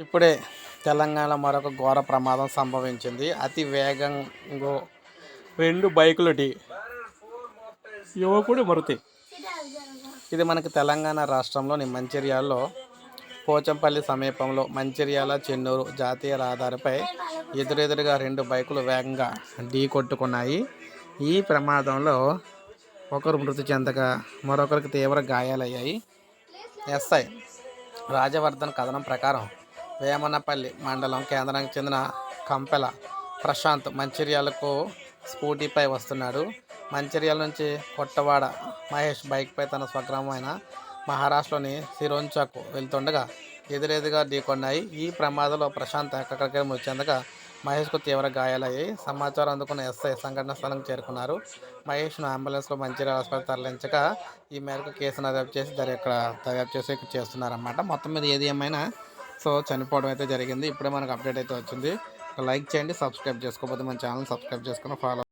ఇప్పుడే తెలంగాణ మరొక ఘోర ప్రమాదం సంభవించింది. అతి వేగంగా రెండు బైకులటి యువకుడు మృతి. ఇది మనకి తెలంగాణ రాష్ట్రంలోని మంచిర్యాలలో పోచంపల్లి సమీపంలో మంచిర్యాల చెన్నూరు జాతీయ రహదారిపై ఎదురెదురుగా రెండు బైకులు వేగంగా ఢీ కొట్టుకున్నాయి. ఈ ప్రమాదంలో ఒకరు మృతి చెందగా మరొకరికి తీవ్ర గాయాలయ్యాయి. ఎస్ఐ రాజవర్ధన్ కథనం ప్రకారం వేమనపల్లి మండలం కేంద్రానికి చెందిన కంపెల ప్రశాంత్ మంచిర్యాలకు స్కూటీపై వస్తున్నాడు. మంచిర్యాల నుంచి కొట్టవాడ మహేష్ బైక్పై తన స్వగ్రామమైన మహారాష్ట్రలోని సిరోంచాకు వెళ్తుండగా ఎదురెదుగా ఢీకొన్నాయి. ఈ ప్రమాదంలో ప్రశాంత్ ఎక్కడికి మృతి మహేష్కు తీవ్ర గాయాలయ్యాయి. సమాచారం అందుకున్న ఎస్ఐ సంఘటన స్థలానికి చేరుకున్నారు. మహేష్ను అంబులెన్స్లో మంచిర్యాల ఆసుపత్రి తరలించగా ఈ మేరకు కేసు దర్యాప్తు చేసి దర్యా దర్యాప్తు చేసి చేస్తున్నారన్నమాట. మొత్తం మీద ఏది ఏమైనా సో చనిపోవడం అయితే జరిగింది. ఇప్పుడే మనకు అప్డేట్ అయితే వచ్చింది. లైక్ చేయండి సబ్స్క్రైబ్ చేసుకోకపోతే మన ఛానల్ సబ్స్క్రైబ్ చేసుకుని ఫాలో